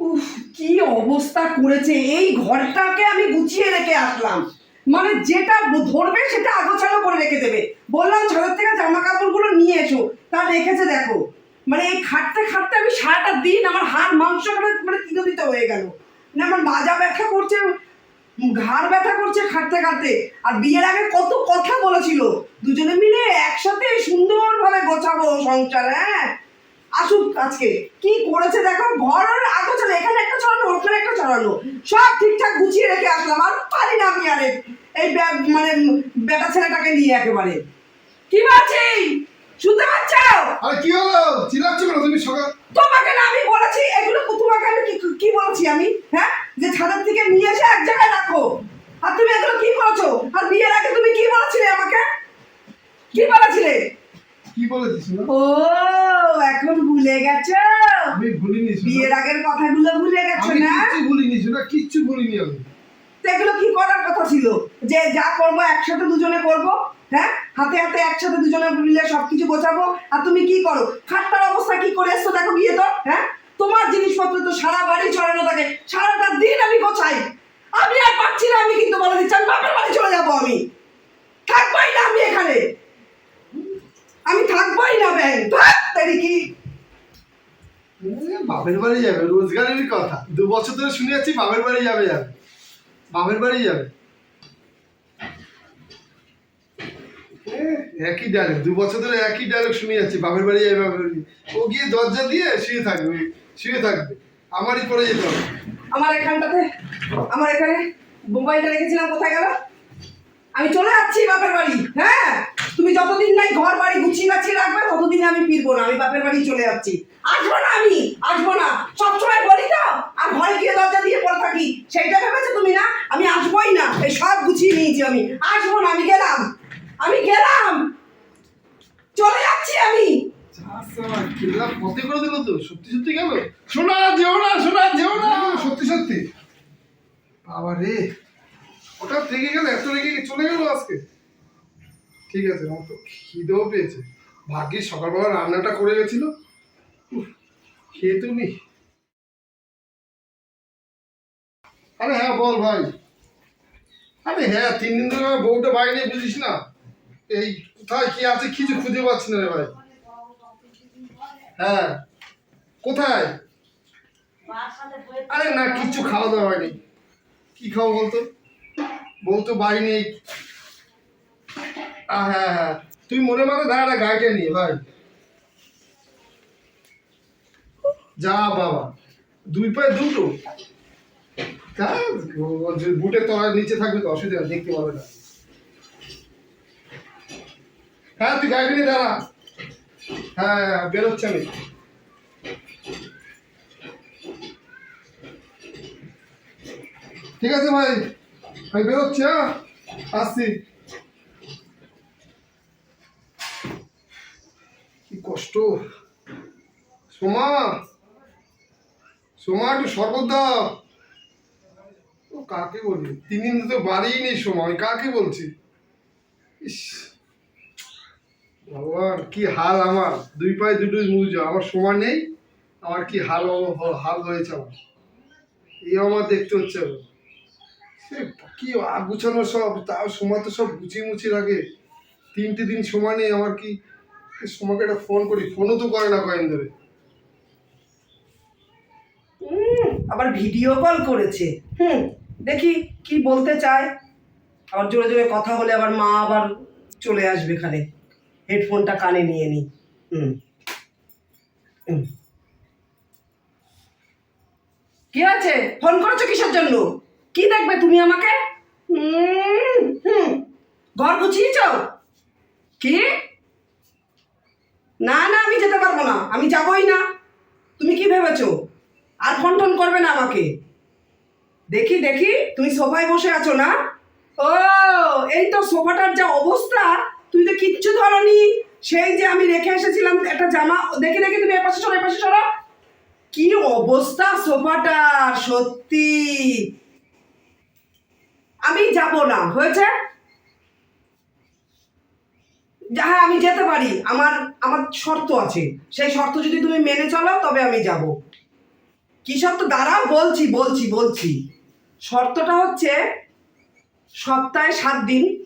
উফ, কি অবস্থা করেছে? এই ঘরটাকে আমি গুছিয়ে রেখে আসলাম। মানে যেটা ধরবে সেটা আগোছালো করে রেখে দেবে। বললাম, ছাদের থেকে জামা কাপড়গুলো নিয়ে এসো। তা রেখেছে, দেখো। মানে এই খাটতে খাটতে আমি সারাটা দিন আমার হাড় মাংস মানে মানে তিতো হয়ে গেল। না আমার মাজা ব্যথা করছে, ঘাড় ব্যথা করছে খাটতে খাটতে। আর বিয়ের আগে কত কথা বলেছিল। দুজনে মিলে একসাথে সুন্দরভাবে গোছাবো সংসার হ্যাঁ? আসুক আজকে। কি করেছে দেখো? ঘর আগে চলে এখানে একটা ছড়ানো ওখানে একটা ছড়ানো। সব ঠিকঠাক গুছিয়ে রেখে আসলাম। আর পারি না আমি আরে এই মানে বেটা ছেলেটাকে নিয়ে একেবারে। কি বলছি? শুনতে পাচ্ছ? আরে কি হলো? চিল্লাচ্ছ কেন তুমি সকাল তোমাকে না আমি বলেছি এগুলো তোমাকে আমি কি কি বলছি আমি? হ্যাঁ? যে ছাদের থেকে নিয়ে এসে এক জায়গায় রাখো। আর তুমি এগুলো কি করেছ? আর বিয়ের আগে তুমি কি বলেছিলে আমাকে? কি বলেছিলে? কি বলেছিস ও এখন ভুলে গেছো? আমি ভুলিনি বিয়ের আগের কথাগুলো ভুলে গেছো আমি না? কিচ্ছু ভুলিনি শোনা কিচ্ছু ভুলিনি আমি। এগুলো কি করার কথা ছিল? যে যা করব একসাথে দুজনে করব হ্যাঁ? হাতে হাতে একসাথে দুজনে মিলে সবকিছু গোছাবো আর তুমি কি করো? খাটটার অবস্থা কি করে এসছো দেখো বিয়ে তো হ্যাঁ? তোমার জিনিসপত্র তো সারা বাড়ি ছড়ানো থাকে সারাটা দিন আমি গোছাই। আমি আর পারছি না আমি কিন্তু বলে দিচ্ছি আমি বাপের বাড়ি চলে যাব আমি থাকবোই না আমি এখানে আমি থাকবোই না ব্যাং তাই কি এ, বাপের বাড়ি যাবে, রোজগারের কথা। দু বছর ধরে শুনে যাচ্ছি বাপের বাড়ি যাবে যাবে। বাপের বাড়ি যাবে। একই ডায়লগ দু বছর ধরে একই ডায়লগ শুনে যাচ্ছি বাপের বাড়ি যাবে, বাপের বাড়ি ও গিয়ে দরজা দিয়ে শুয়ে থাকবে শুয়ে থাকবে। আমারই পরে যেতে হবে। আমার এখানটাতে, আমার এখানে মোবাইলটা রেখেছিলাম, কোথায় গেল? আমি চলে যাচ্ছি বাপের বাড়ি হ্যাঁ? তুমি যতদিন নাই ঘর বাড়ি গুছিয়ে গাছিয়ে রাখবে, ততদিন আমি ফিরবো না, আমি বাপের বাড়ি চলে যাচ্ছি। আসব না আমি আসব না। সবসময় বলি তো আর ঘরে গিয়ে দরজা দিয়ে পড়ে থাকি। সেইটা ভেবেছো তুমি না? আমি আসবোই না। এই সব গুছিয়ে নিয়েছি আমি। আসব না আমি গেলাম। আমি গেলাম। চলে যাচ্ছি আমি। দিল তো? সত্যি সত্যি গেল? শোনা যেও না শোনা যেও না। সত্যি সত্যি। বাবা রে ওটা গেল এত রেগে চলে গেল আজকে। ঠিক আছে আমার তো খিদেও পেয়েছে। ভাগ্যিস সকালবেলা রান্নাটা করে গেছিল। তো আরে হ্যাঁ বল ভাই। আরে হ্যাঁ তিন দিন ধরে বউটা বাইরে বুঝিস না। এই কোথায় কি আছে কিছু খুঁজে পাচ্ছি না রে ভাই। হ্যাঁ কোথায়? আরে না, কিচ্ছু খাওয়া দাওয়া হয়নি। কি খাব বলতো? বলতো বাড়ি নেই। হ্যাঁ হ্যাঁ। তুই মনে মনে দাঁড়া গাড়িটা নিয়ে ভাই। যা বাবা দুই পায়ে দুটো। বুটের তলার নিচে থাকবে তো অসুবিধা দেখতে পাবে না। হ্যাঁ তুই গাড়ি নিয়ে দাঁড়া। হ্যাঁ হ্যাঁ, বেরোচ্ছি আমি। ঠিক আছে ভাই আমি বেরোচ্ছি হ্যাঁ? আসছি। কি কষ্ট। সোমা সোমা একটু শরবত দাও। ও কাকে বলি তিন দিন তো বাড়িই নেই সময় কাকে বলছি? ইস, ভগবান, কি হাল আমার। দুই পায়ে দুটো মুজো আমার সময় নেই, আমার কি হাল হাল হয়েছে আমার। এই আমার দেখতে হচ্ছে কি গুছানো সব? তাও সময় তো সব গুছিয়ে মুছিয়ে রাখে। তিনটে দিন সময় নেই, আমার কি? সময়কে একটা ফোন করি। ফোনও তো করে না কয়েন ধরে। আবার ভিডিও কল করেছে। হুম, দেখি কি বলতে চায়। আবার জোরে জোরে কথা হলে আবার মা আবার চলে আসবে এখানে। হেডফোনটা কানে নিয়ে নি। হুম হুম। কি আছে ফোন করেছ কিসের জন্য? কি দেখবে তুমি আমাকে? ঘর গুছিয়েছ? কি? না না, আমি যেতে পারব না। আমি যাবই না। তুমি কি ভেবেছো? আর ফোন টোন করবে না আমাকে। দেখি দেখি, তুমি সোফায় বসে আছো না? ও, এই তো সোফাটার যা অবস্থা, তুমি তো কিচ্ছু ধরনি। সেই যে আমি রেখে এসেছিলাম একটা জামা, দেখে দেখে তুমি এপাশে সরো এপাশে সরো। কি অবস্থা সোফাটা, সত্যি। আমি যাব না, হয়েছে? হ্যাঁ আমি যেতে পারি। আমার আমার শর্ত আছে। সেই শর্ত যদি তুমি মেনে চলো, তবে আমি যাব। কি শর্ত? দাঁড়াও বলছি বলছি বলছি। শর্তটা হচ্ছে সপ্তাহে সাত দিন।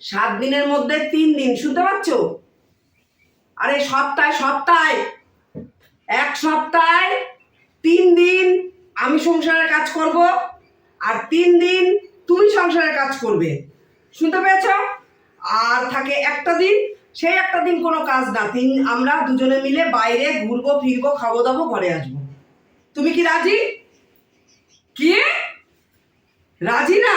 সাত দিনের মধ্যে তিন দিন, শুনতে পাচ্ছ? আরে সপ্তাহে সপ্তাহে। এক সপ্তাহে তিন দিন আমি সংসারের কাজ করব আর তিন দিন তুমি সংসারের কাজ করবে। শুনতে পেয়েছ? আর থাকে একটা দিন, সেই একটা দিন কোনো কাজ না। তিন আমরা দুজনে মিলে বাইরে ঘুরবো, ফিরবো খাব দাবো ঘরে আসব। তুমি কি রাজি? কি? রাজি না?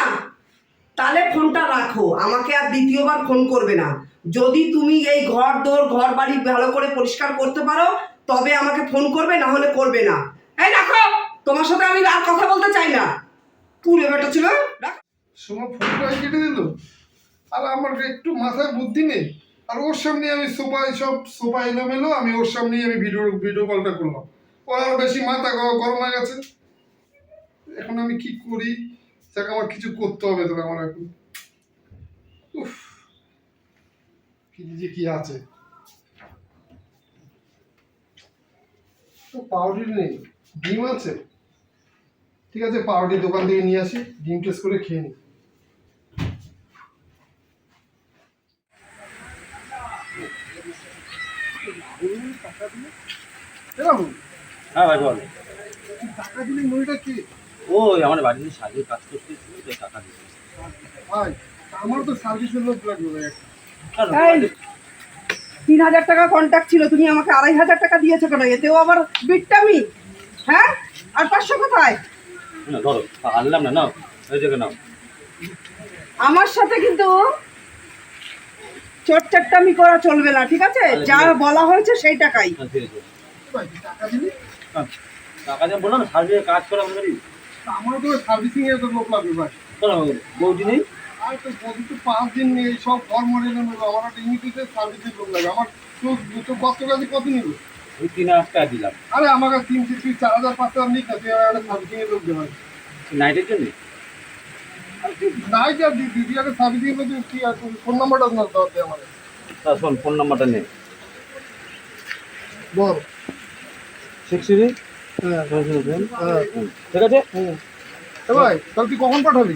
তাহলে ফোনটা রাখো। আমাকে আর দ্বিতীয়বার ফোন করবে না। যদি তুমি এই ঘর, দোর ঘর বাড়ি ভালো করে পরিষ্কার করতে পারো, তবে আমাকে ফোন করবে, না হলে করবে না। এই রাখো! তোমার সাথে আমি আর কথা বলতে চাই না। পুরে বেটা ছিল, রাখো। সোমা ফোনটা কেটে দিল। আর আমার একটু মাথায় বুদ্ধি নেই। আর ওর সামনে আমি সোফায় সব সোফা এলোমেলো, আমি ওর সামনেই আমি ভিডিও ভিডিও কলটা করলাম। আরও বেশি মাথা গরম হয়ে গেছে। এখন আমি কি করি? যাকে, আমার কিছু করতে হবে তো আমার এখন। উফ যে কি আছে। পাউডার নেই, ডিম আছে। ঠিক আছে, পাউডার দোকান থেকে নিয়ে আসি, ডিম টেস্ট করে খেয়ে নিই। এরকম? হ্যাঁ ভাই বল। টাকা দিলে মুড়িটা কি? ওই আমার বাড়িতে সাজিয়ে কাজ করতে এসেছিল তো টাকা দিতে ভাই আমার তো সার্ভিসের লোক লাগবে। এই, তিন হাজার টাকা কন্ট্যাক্ট ছিল তুমি আমাকে আড়াই হাজার টাকা দিয়েছ কেন? এতেও আবার বিটটামি? হ্যাঁ? আর পাঁচশো কোথায়? না ধরো আনলাম না জায়গায় নাও। আমার সাথে কিন্তু চটচাট্টামি করা চলবে না ঠিক আছে? যা বলা হয়েছে সেই টাকাই। হ্যাঁ ঠিক আছে। টাকা দিলি টাকা দিয়ে বললাম না কাজ করে আমাদের তা আমারও তো সার্ভিসিং এর তো লোক লাগবে ভাই। চলো বৌদি নেই? আর তো পাঁচ দিন নেই সব ঘর নেবে। আমার একটা ইমিডিয়েট সার্ভিসের লোক লাগবে। আমার তো দুটো কষ্ট কাজে কত নিবে? ওই তিন হাজার টাকা দিলাম। আরে আমাকে তিন তুই চার হাজার পাঁচ হাজার নিক না তুই একটা সার্ভিসিং এর লোক দেবে। নাইটের জন্য? নাই যা দিদি আগে সার্ভিসিং লোক কি আর ফোন নাম্বারটা দাও দে আমার তা শোন ফোন নাম্বারটা নে। বল। সিক্স থ্রি হ্যাঁ হ্যাঁ ঠিক আছে? ভাই তাহলে তুই কখন পাঠাবি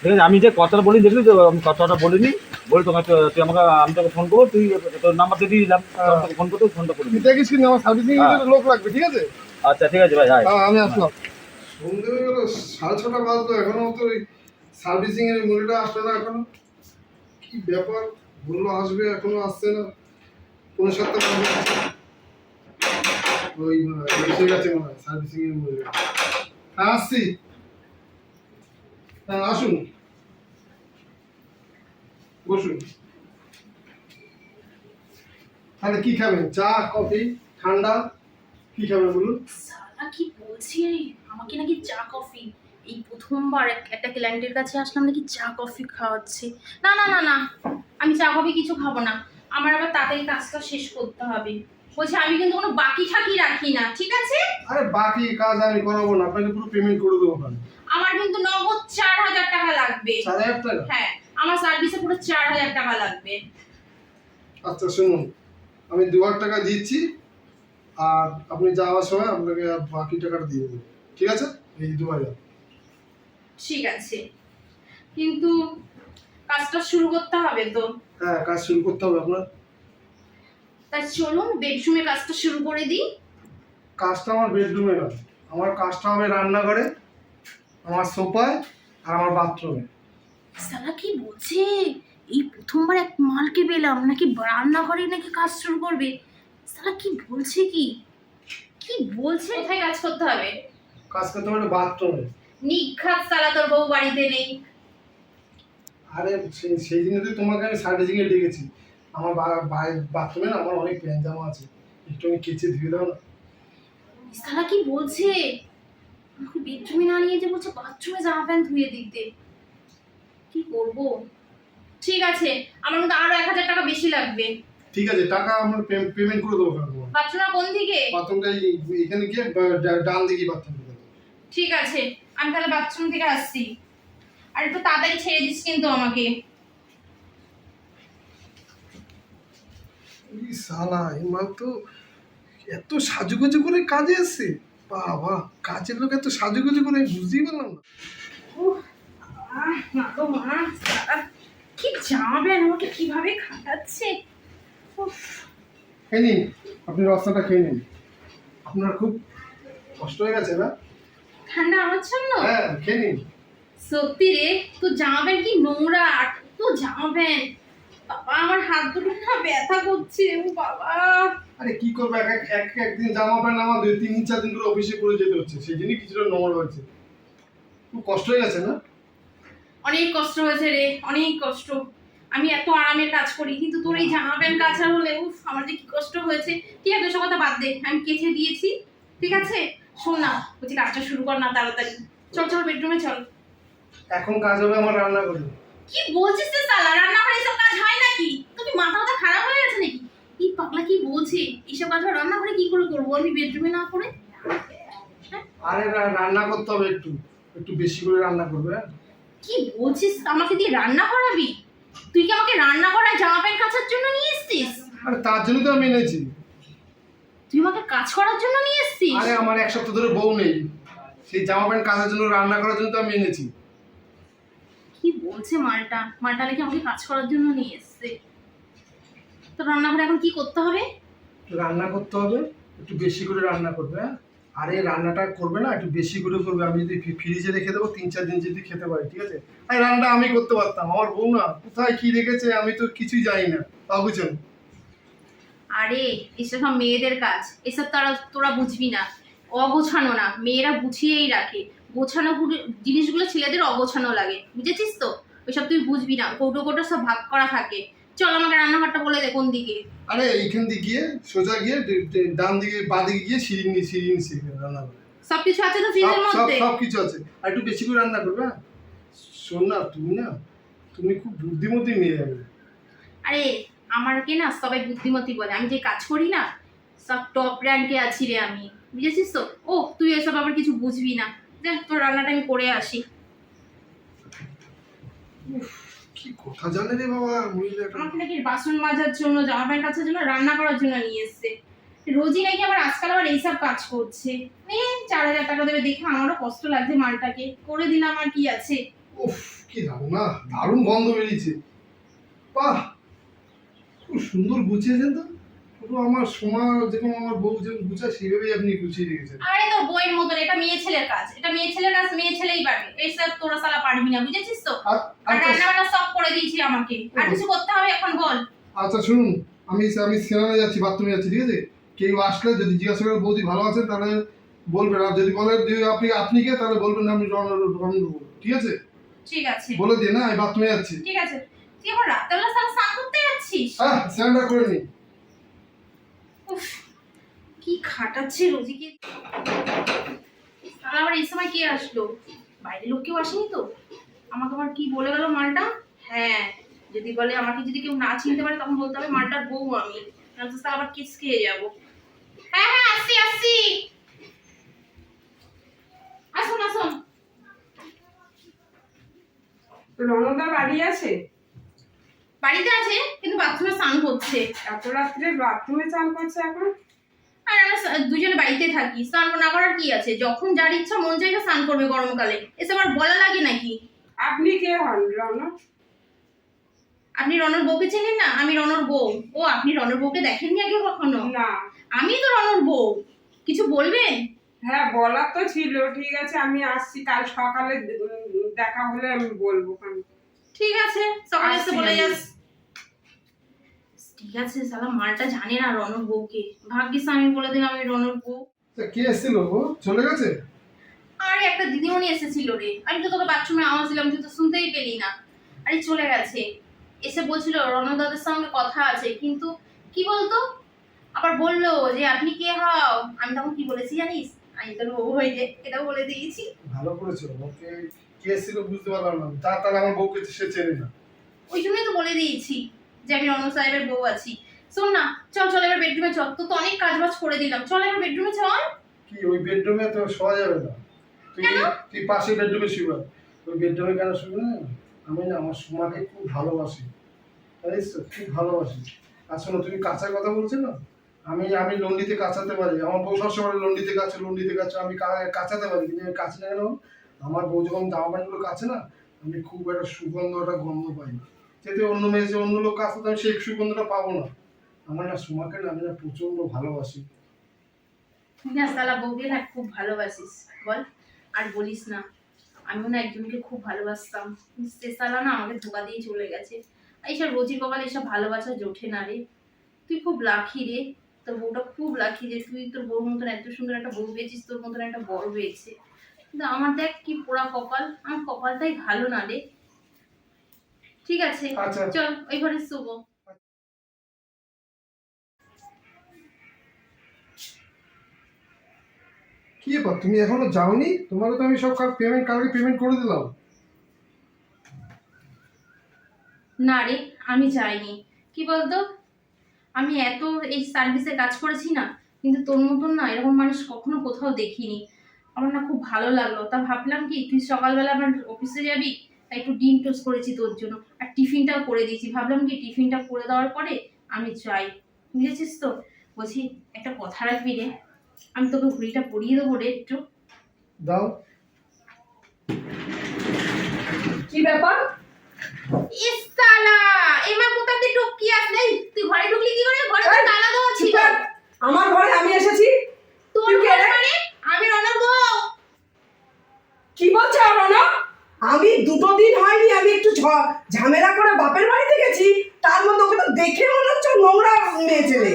ঠিক আছে আমি যে কথাটা বলি দেখলি তো আমি কথাটা বলিনি। বলি তোমাকে তুই আমাকে আমি তোকে ফোন করব তুই তোর নাম্বার দিয়ে দিলাম তোকে ফোন করতে ফোনটা করে তুই। দেখিস কিন্তু আমার সার্ভিসিং হ্যাঁ। লোক লাগবে ঠিক আছে? আচ্ছা ঠিক আছে ভাই হ্যাঁ আমি আসলাম। সন্ধে হয়ে গেল সাড়ে ছটা বাজলো এখনও তো ওই সার্ভিসিং এর মুড়িটা আসলো না এখনও। কি ব্যাপার? বলল আসবে এখনও আসছে না। কোনো সপ্তাহ হয় হ্যাঁ তাহলে কি খাবেন? চা, কফি, ঠান্ডা? কি খাবেন বলুন? কি বলছি? আমাকে নাকি চা, কফি। এই প্রথমবার একটা ক্লায়েন্টের কাছে আসলাম নাকি চা, কফি খাওয়াচ্ছে। না না না না। আমি চা, কফি কিছু খাব না। আমার আবার তাড়াতাড়ি কাজটা শেষ করতে হবে। বলছি আমি কিন্তু কোনো বাকি ঠাকি রাখি না ঠিক আছে? আরে বাকি কাজ আমি করাবো না আপনাকে পুরো পেমেন্ট করে দেবো ওখানে। আমার কিন্তু নগদ চার হাজার টাকা লাগবে। চার হাজার টাকা? হ্যাঁ আমার সার্ভিসে পুরো চার হাজার টাকা লাগবে। আচ্ছা শুনুন আমি দু হাজার টাকা দিচ্ছি আর আপনি যাওয়ার সময় আপনাকে বাকি টাকাটা দিয়ে দেবো ঠিক আছে? এই দু হাজার। ঠিক আছে। কিন্তু কাজটা শুরু করতে হবে তো? হ্যাঁ কাজ শুরু করতে হবে আপনার। তা চলুন বেডরুমে কাজটা শুরু করে দিই। কাজটা আমার বেডরুমে না আমার কাজটা হবে রান্নাঘরে আমার সোফায় আর আমার বাথরুমে সালা কি বলছে? এই প্রথমবার এক মালকে পেলাম নাকি রান্নাঘরে নাকি কাজ শুরু করবে? সালা কি বলছে কি? কি বলছে? কোথায় কাজ করতে হবে? কাজ করতে হবে বাথরুমে নিঘাত সালা তোর বউ বাড়িতে নেই। আরে সেই- দিনে তো তোমাকে আমি সার্ভিসিংয়ে ডেকেছি আমার বাথরুমে আমার অনেক প্যান্ট জামা আছে। একটু আমি কেচে ধুয়ে দাও না। সালা কি বলছে? আমাকে বেডরুমে না নিয়ে যে বলছে বাথরুমে জামা প্যান্ট ধুয়ে দিতে। কি করব? ঠিক আছে আমার কিন্তু আরও এক হাজার টাকা বেশি লাগবে। ঠিক আছে টাকা আমার পেমেন্ট করে দেবো বাথরুমটা কোন দিকে? বাথরুমটা এখানে গিয়ে ডান দিকে বাথরুম ঠিক আছে আমি তাহলে বাথরুম থেকে আসছি। আর একটু তাড়াতাড়ি ছেড়ে দিস কিন্তু আমাকে। এই সালা এই তো এত সাজুগুজু করে কাজে এসছে। বাবা কাজের লোক এত সাজুগুজু করে বুঝতেই পারলাম না। উফ, আহ, না তো মা কি জামাবেন আমাকে কীভাবে খাটাচ্ছে? উফ, খেয়ে নিন আপনি রাস্তাটা খেয়ে নিন। আপনার খুব কষ্ট হয়ে গেছে না? ঠান্ডা আমার জন্য? হ্যাঁ খেয়ে নিন। সত্যি রে তো জামাবেন কি নোংরা আর তো জামাবেন বাবা আমার হাত দুটো না ব্যথা করছে ও বাবা। আরে কি করব এক এক এক একদিন জামা প্যান্ট আমার দুই তিন চার দিন করে অফিসে পরে যেতে হচ্ছে সেই কিছুটা নোংরা হয়েছে। খুব কষ্ট হয়ে গেছে না? অনেক কষ্ট হয়েছে রে অনেক কষ্ট। আমি এত আরামের কাজ করি কিন্তু তোর এই জামা প্যান্ট কাছা হলে উফ আমার যে কি কষ্ট হয়েছে। ঠিক আছে ওসব কথা বাদ দে আমি কেচে দিয়েছি ঠিক আছে? শোন না বলছি কাজটা শুরু কর না তাড়াতাড়ি। চল চল বেডরুমে চল। এখন কাজ হবে আমার রান্না করে কি বলছিস রে সালা রান্না করে এসব কাজ হয় নাকি? তুমি মাথা মাথা খারাপ হয়ে গেছে নাকি? এই পাগলা কি বলছে? এইসব কাজ আবার রান্না করে কি করে করব? আমি বেডরুমে না করে আরে রান্না করতে হবে একটু। একটু বেশি করে রান্না করবে হ্যাঁ? কি বলছিস? আমাকে দিয়ে রান্না করাবি? তুই কি আমাকে রান্না করা জামা প্যান্ট কাচার জন্য নিয়ে এসছিস? আরে তার জন্য তো আমি এনেছি। তুই আমাকে কাজ করার জন্য নিয়ে এসছিস? আরে আমার এক সপ্তাহ ধরে বউ নেই। সেই জামা প্যান্ট কাচার জন্য রান্না করার জন্য তো আমি এনেছি। কি বলছে মালটা? মালটা নাকি আমাকে কাজ করার জন্য নিয়ে এসছে। তো রান্নাঘরে এখন কি করতে হবে? রান্না করতে হবে একটু বেশি করে রান্না করবে হ্যাঁ? আরে রান্নাটা করবে না একটু বেশি করে করবে। আমি যদি ফ্রিজে রেখে দেবো তিন চার দিন যদি খেতে পারি ঠিক আছে? এই রান্নাটা আমি করতে পারতাম আমার বউ না কোথায় কি রেখেছে আমি তো কিছুই জানি না। তা বুঝছেন? আরে এসব সব মেয়েদের কাজ। এসব তারা তোরা বুঝবি না। অগোছানো না মেয়েরা বুঝিয়েই রাখে। গোছানো গুলো- জিনিসগুলো ছেলেদের অগোছানো লাগে। বুঝেছিস তো? ওইসব তুই বুঝবি না। কৌটো কৌটো সব ভাগ করা থাকে। চল আমাকে রান্নাঘরটা বলে দে কোন দিকে। আরে এইখান দিয়ে গিয়ে সোজা গিয়ে ডান দিকে বাঁ দিকে গিয়ে সিঁড়ি নিয়ে সিঁড়ি নিচে রান্না করবে সব কিছু আছে তো ফ্রিজের মধ্যে? সব কিছু আছে। আর একটু বেশি করে রান্না করবে হ্যাঁ? শোন না তুমি না তুমি খুব বুদ্ধিমতী মেয়ে যাবে আরে আমাকে না সবাই বুদ্ধিমতী বলে। আমি যে কাজ করি না সব টপ র্যাঙ্কে আছি রে আমি। বুঝেছিস তো? ও তুই এসব আবার কিছু বুঝবি না। দেখ তোর রান্নাটা আমি করে আসি। কি কথা জানে রে বাবা মহিলাটা আমাকে নাকি বাসন মাজার জন্য জামা প্যান্ট কাচার জন্য রান্না করার জন্য নিয়ে এসছে। রোজই নাকি আবার আজকাল আবার এইসব কাজ করছে। এ চার হাজার টাকা দেবে দেখে আমারও কষ্ট লাগছে মালটাকে। করে দিলাম আর কি আছে। উফ কি রান্না দারুণ গন্ধ বেরিয়েছে। বাহ খুব সুন্দর গুছিয়েছেন তো। পুরো আমার সোমা যেরকম আমার বউ যেরকম গুছায় সেভাবেই আপনি গুছিয়ে রেখেছেন। আরে তোর বইয়ের মতন এটা মেয়ে ছেলের কাজ। এটা মেয়ে ছেলের কাজ মেয়ে ছেলেই পারবে। এইসব তোরা সালা পারবি না বুঝেছিস তো? আর আচ্ছা। রান্না বান্না সব করে দিয়েছি আমাকে। আর কিছু করতে হবে এখন বল। আচ্ছা শুনুন আমি আমি সিনেমায় যাচ্ছি বাথরুমে যাচ্ছি ঠিক আছে? কেউ আসলে যদি জিজ্ঞাসা করে বৌদি ভালো আছেন? তাহলে বলবেন। আর যদি বলে যে আপনি আপনি কে? তাহলে বলবেন আমি রণ রণ ঠিক আছে? ঠিক আছে। বলে দিয়ে না আমি বাথরুমে যাচ্ছি। ঠিক আছে। তুই এখন রাতেবেলা সালা স্নান করতে যাচ্ছিস? হ্যাঁ স্যান্ডা করে নিই কি খাটাচ্ছে রোজিকে। তাহলে আবার এই সময় কে আসলো? বাইরের লোক কেউ আসেনি তো? আমাকে আবার কি বলে গেল মালটা? হ্যাঁ যদি বলে আমাকে যদি কেউ না চিনতে পারে তখন বলতে হবে মালটার বউ আমি। তাহলে আবার কিস খেয়ে যাব। হ্যাঁ হ্যাঁ আসছি আসছি। আসুন আসুন। রণদা বাড়ি আছে? বাড়িতে আছে কিন্তু বাথরুমে স্নান করছে। এত রাত্রে বাথরুমে চান করছে এখন? আর আমরা দুজনে বাড়িতে থাকি স্নান না করার কি আছে? যখন যার ইচ্ছা মন চাইবে স্নান করবে গরমকালে। এসব আর বলা লাগে নাকি? আপনি কে হন রণ আপনি রনর বউকে চেনেন না? আমি রনর বউ। ও আপনি রনর বউকে দেখেননি আগে কখনো? না। আমি তো রনর বউ। কিছু বলবেন? হ্যাঁ বলার তো ছিল ঠিক আছে আমি আসছি কাল সকালে দেখা হলে আমি বলব খান ঠিক আছে সকালে এসে বলে যাস ঠিক আছে সালা মালটা জানে না রনর বউকে। ভাগ্যিস আমি বলে দিলাম আমি রনর বউ। কে এসেছিল ও চলে গেছে? আরে একটা দিদিমণি এসেছিল রে। আমি তো তোকে বাথরুমে আওয়াজ দিলাম তুই তো শুনতেই পেলি না। আরে চলে গেছে। এসে বলছিল রণদাদের সঙ্গে কথা আছে কিন্তু কি বলতো? আবার বলল যে আপনি কে হও? আমি তখন কি বলেছি জানিস? আমি তোর বউ হয়ে যে এটাও বলে দিয়েছি। ভালো করেছ ওকে কে এসেছিল বুঝতে পারলাম না। তার তাহলে আমার বউকে সে চেনে না। ওই জন্যই তো বলে দিয়েছি যে আমি রণ সাহেবের বউ আছি। শোন না চল চল এবার বেডরুমে চল। তো তো অনেক কাজ বাজ করে দিলাম। চল এবার বেডরুমে চল। কি ওই বেডরুমে তো শোয়া যাবে না। তুই? তুই পাশে বেডরুমে শুবে ওই বেডরুমে কেন শুবে না? আমি না আমার সোমাকে খুব ভালোবাসি। জানিস তো খুব ভালোবাসি। আর শোনো তুমি কাঁচার কথা বলছো না? আমি আমি লন্ডিতে কাঁচাতে পারি। আমার বউ সবসময় লন্ডিতে কাছে লন্ডিতে কাছে আমি কাঁচাতে পারি। কিন্তু আমি কাছে না কেন? আমার বউ যখন জামা প্যান্টগুলো কাছে না, আমি খুব একটা সুগন্ধ একটা গন্ধ পাই না। যেতে অন্য মেয়ে, যে অন্য লোক কাছে আমি সেই সুগন্ধটা পাবো না। আমার না সুমাকে না, আমি না প্রচণ্ড ভালোবাসি। না সালা বউকে না খুব ভালোবাসিস। বল, আর বলিস না। আমিও না একজনকে খুব ভালোবাসতাম। সে না আমাকে ধোকা দিয়ে চলে গেছে। এইসব রোজির কপালে এসব ভালোবাসা জোটে না রে। তুই খুব লাখি রে। তোর বউটা খুব লাখি যে তুই তোর বউর মতন এত সুন্দর একটা বউ পেয়েছিস, তোর মতন একটা বড় পেয়েছে কিন্তু আমার দেখ কি পোড়া কপাল। আমার কপালটাই ভালো না রে। ঠিক আছে আচ্ছা। চল ওই ঘরে শুবো। কি ব্যাপার? তুমি এখনও যাওনি? তোমাকে তো আমি সব কাল পেমেন্ট কালকে পেমেন্ট করে দিলাম। না রে আমি যাইনি। কি বলতো? আমি এত এই সার্ভিসে কাজ করেছি না কিন্তু তোর মতন না এরকম মানুষ কখনো কোথাও দেখিনি। আমার না খুব ভালো লাগল। তা ভাবলাম কি তুই সকালবেলা আমার অফিসে যাবি তাই একটু ডিম টোস্ট করেছি তোর জন্য। আর টিফিনটাও করে দিয়েছি। ভাবলাম কি টিফিনটা করে দেওয়ার পরে আমি যাই। বুঝেছিস তো? বলছি একটা কথা রাখবি রে। আমি তোকে ঘুড়িটা পরিয়ে দেবো রে একটু। দাও। কি ব্যাপার? এমা কোথা আসলে তুই ঘরে ঢুকলি কি করে? ঘরে তো এই, তালা দেওয়া ছিল। আমার ঘরে আমি এসেছি। তোর ঘর আমি রনর বউ কি বলছে অরণা আমি দুটো দিন হয়নি আমি একটু ঝামেলা করে বাপের বাড়িতে গেছি তার মধ্যে ওকে তো দেখে মনে হচ্ছে নোংরা মেয়ে ছেলে।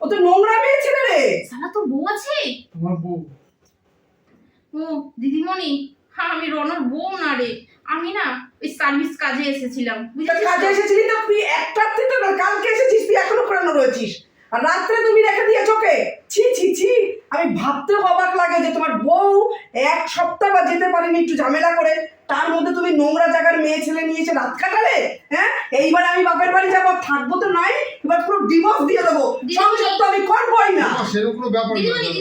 ও তো নোংরা মেয়ে ছেলে রে। সালা তোর বউ আছে? তোমার বউ। ও দিদিমণি হ্যাঁ আমি রনর বউ না রে। আমি না ওই সার্ভিস কাজে এসেছিলাম তা? বুঝেছিস কাজে এসেছিলি তো তুই একটার থেকে না কালকে এসেছিস তুই এখনও পুরানো রয়েছিস। আর রাত্রে তুমি রেখে দিয়ে চোখে ছি ছি ছি। আমি ভাবতে অবাক লাগে যে তোমার বউ এক সপ্তাহ বা যেতে পারেনি একটু ঝামেলা করে। তার মধ্যে তুমি নোংরা জায়গার মেয়ে ছেলে নিয়ে এসে রাত কাটালে হ্যাঁ? এইবার আমি বাপের বাড়ি যাব থাকব তো নয় এবার পুরো ডিভোর্স দিয়ে দেবো। সংসার তো আমি করবোই না। না, সেরকম কোনো ব্যাপার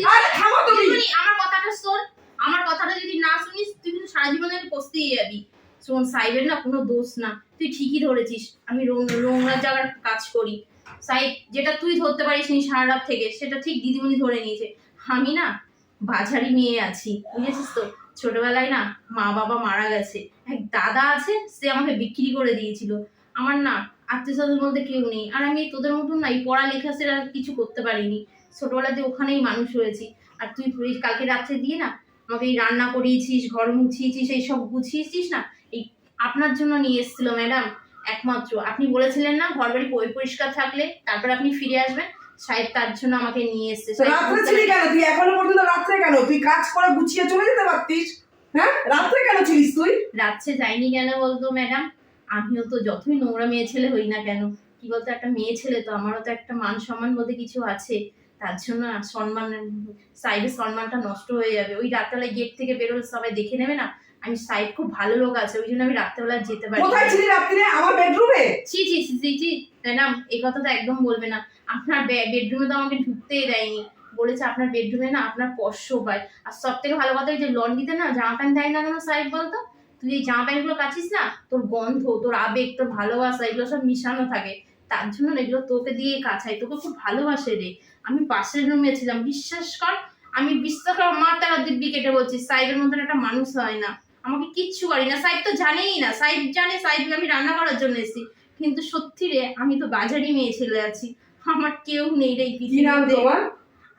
আরে থামো তুমি। আমার কথাটা শোন। আমার কথাটা যদি না শুনিস তুই কিন্তু সারা জীবনে আমি পস্তিয়ে যাবি। শোন সাইবের না কোনো দোষ না। তুই ঠিকই ধরেছিস। আমি রোং- নোংরা জায়গার কাজ করি। সাইব যেটা তুই ধরতে পারিস নি সারা রাত থেকে, সেটা ঠিক দিদিমণি ধরে নিয়েছে। আমি না বাজারি মেয়ে আছি, বুঝেছিস তো? ছোটবেলায় না মা বাবা মারা গেছে। এক দাদা আছে, সে আমাকে বিক্রি করে দিয়েছিল। আমার না আত্মীয় স্বজন বলতে কেউ নেই। আর আমি তোদের মতন না এই পড়ালেখা সেটা কিছু করতে পারিনি। ছোটবেলাতে ওখানেই মানুষ হয়েছি। আর তুই কালকে রাত্রে দিয়ে না আমাকে এই রান্না করিয়েছিস, ঘর মুছিয়েছিস এই সব গুছিয়েছিস না? এই আপনার জন্য নিয়ে এসেছিল, ম্যাডাম। একমাত্র। আপনি বলেছিলেন না ঘর বাড়ি পরি- পরিষ্কার থাকলে তারপর আপনি ফিরে আসবেন। সাহেব তার জন্য আমাকে নিয়ে এসছে। রাত্রে ছিলি কেন তুই? এখনও পর্যন্ত রাত্রে কেন? তুই কাজ করে গুছিয়ে চলে যেতে পারতিস হ্যাঁ? রাত্রে কেন ছিলিস তুই? রাত্রে যাইনি কেন বলতো ম্যাডাম? আমিও তো যতই নোংরা মেয়ে ছেলে হই না কেন কি বলতো একটা মেয়ে ছেলে তো আমারও তো একটা মান সম্মান বলতে কিছু আছে। তার জন্য আর সম্মান সাইডের সম্মানটা নষ্ট হয়ে যাবে। ওই রাত্রেবেলায় গেট থেকে বেরোলে সবাই দেখে নেবে না? আমি সাইড খুব ভালো লোক আছে ওই জন্য আমি রাত্রেবেলা যেতে পারি। কোথায় ছিলি রাত্রিরে? আমার বেডরুমে ছি ছি ছি ছি ছি। ম্যাডাম এই কথা তো একদম বলবে না। আপনার বেডরুমে তো আমাকে ঢুকতেই দেয়নি। বলেছে আপনার বেডরুমে না আপনার স্পর্শ পায় আর সব থেকে ভালো কথা ওই যে লন্ড্রিতে না জামা প্যান্ট দেয় না কেন সাহেব বলতো? তুই এই জামা প্যান্টগুলো কাচিস না তোর গন্ধ তোর আবেগ তোর ভালোবাসা এগুলো সব মিশানো থাকে। তার জন্য এগুলো তোকে দিয়ে কাছাই তোকে খুব ভালোবাসে রে। আমি পাশের রুমে ছিলাম বিশ্বাস কর আমি বিশ্বাস কর মা তারা দিব্যি কেটে বলছি সাহেবের মতন একটা মানুষ হয় না। আমাকে কিচ্ছু করি না। সাহেব তো জানেই না। সাহেব জানে সাহেবকে আমি রান্না করার জন্য এসেছি। কিন্তু সত্যি রে আমি তো বাজারি মেয়ে ছেলে আছি। আমার কেউ নেই রে কি নাম তোমার?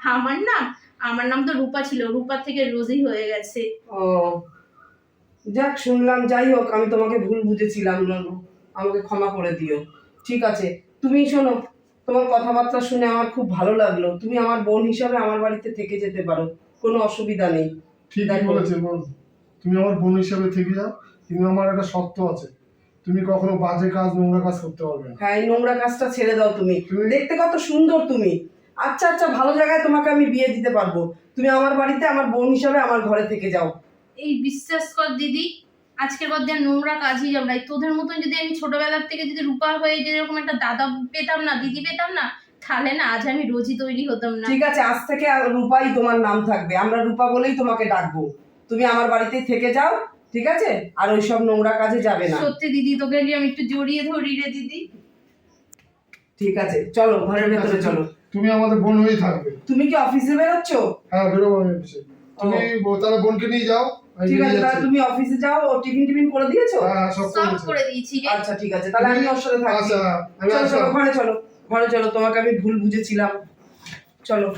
আমার নাম? আমার নাম তো রূপা ছিল। রূপা থেকে রোজি হয়ে গেছে। ও যাক শুনলাম। যাই হোক আমি তোমাকে ভুল বুঝেছিলাম ননু। আমাকে ক্ষমা করে দিও। ঠিক আছে তুমি শোনো তোমার কথাবার্তা শুনে আমার খুব ভালো লাগল। তুমি আমার বোন হিসাবে আমার বাড়িতে থেকে যেতে পারো। কোনো অসুবিধা নেই। ঠিক। বলেছে বোন তুমি আমার বোন হিসাবে থেকে যাও কিন্তু আমার একটা শর্ত আছে। তুমি কখনো বাজে কাজ নোংরা কাজ করতে পারবে না। হ্যাঁ এই নোংরা কাজটা ছেড়ে দাও তুমি। তুমি- দেখতে কত সুন্দর তুমি। আচ্ছা আচ্ছা ভালো জায়গায় তোমাকে আমি বিয়ে দিতে পারব। তুমি আমার বাড়িতে আমার বোন হিসাবে আমার ঘরে থেকে যাও। এই বিশ্বাস কর দিদি আজকের পর দিয়ে নোংরা কাজই যাব না। তোদের মতন যদি আমি ছোটবেলার থেকে যদি রূপা হয়ে যদি এরকম একটা দাদা পেতাম না দিদি পেতাম না তাহলে না আজ আমি রোজই তৈরি হতাম না। ঠিক আছে আজ থেকে আর রূপাই তোমার নাম থাকবে। আমরা রূপা বলেই তোমাকে ডাকবো। তুমি আমার বাড়িতেই থেকে যাও ঠিক আছে? আর ওই সব নোংরা কাজে যাবে না। সত্যি দিদি তোকে নিয়ে আমি একটু জড়িয়ে ধরি রে দিদি। ঠিক আছে চলো ঘরের ভেতরে চলো। তুমি আমাদের বোন হয়েই থাকবে। তুমি কি অফিসে বেরোচ্ছ? হ্যাঁ বেরোবো আমি অফিসে। তুমি তাহলে বোনকে নিয়ে যাও ঠিক আছে তাহলে তুমি অফিসে যাও ও টিফিন টিফিন করে দিয়েছ? হ্যাঁ সব সব করে দিয়েছি আচ্ছা ঠিক আছে তাহলে আমি ওর সাথে থাকছি। আচ্ছা চলো চলো ঘরে চলো ঘরে চলো তোমাকে আমি ভুল বুঝেছিলাম। চলো।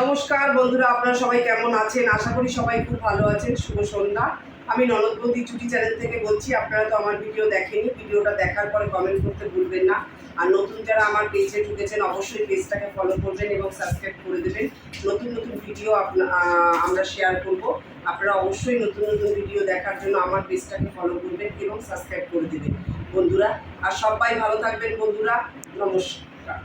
নমস্কার, বন্ধুরা, আপনারা সবাই কেমন আছেন? আশা করি সবাই খুব ভালো আছেন। শুভ সন্ধ্যা। আমি ননদবন্দি ছুটি চ্যানেল থেকে বলছি, আপনারা তো আমার ভিডিও দেখেনি ভিডিওটা দেখার পরে কমেন্ট করতে ভুলবেন না। আর নতুন যারা আমার পেজে ঢুকেছেন, অবশ্যই পেজটাকে ফলো করবেন এবং সাবস্ক্রাইব করে দেবেন। নতুন নতুন ভিডিও আমরা শেয়ার করব। আপনারা অবশ্যই নতুন নতুন ভিডিও দেখার জন্য আমার পেজটাকে ফলো করবেন এবং সাবস্ক্রাইব করে দেবেন। বন্ধুরা, আর সবাই ভালো থাকবেন, বন্ধুরা। নমস্কার।